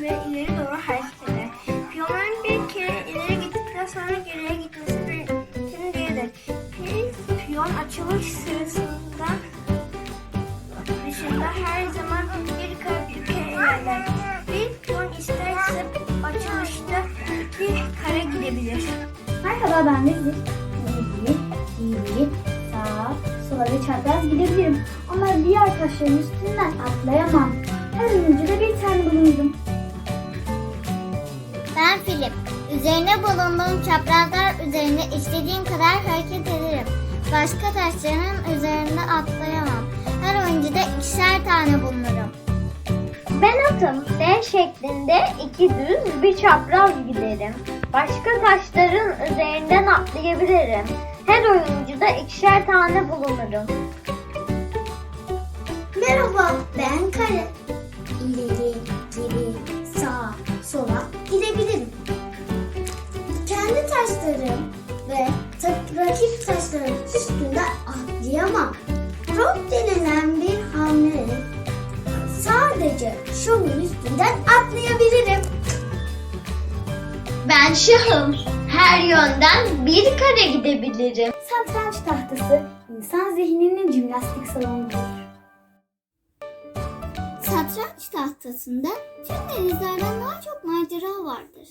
ve ileri doğru hareket eder. Piyonların bir kere ileri gittikten sonra geriye gitmesi mümkün değildir. Bir piyon açılış sırasında dışında her zaman bir kere bir kere ilerler. Bir piyon isterse açılışta iki kare gidebilir. Merhaba ben de Zil. İyi, sağ, sola ve çapraz gidebilirim. Ama diğer taşların üstünden atlayamam. Her önce de bir tane bulundum. Üzerine bulunduğum çaprazlar üzerinde istediğim kadar hareket ederim. Başka taşların üzerinde atlayamam. Her oyuncuda ikişer tane bulunurum. Ben atım D şeklinde iki düz bir çapraz giderim. Başka taşların üzerinden atlayabilirim. Her oyuncuda ikişer tane bulunurum. Merhaba ben Kare. Taşlarım ve rakip taşların üstünden atlayamam. Rot denilen bir hamle sadece şovun üstünden atlayabilirim. Ben şahım. Her yönden bir kare gidebilirim. Satranç tahtası insan zihninin jimnastik salonudur. Satranç tahtasında tüm denizlerden daha çok macera vardır.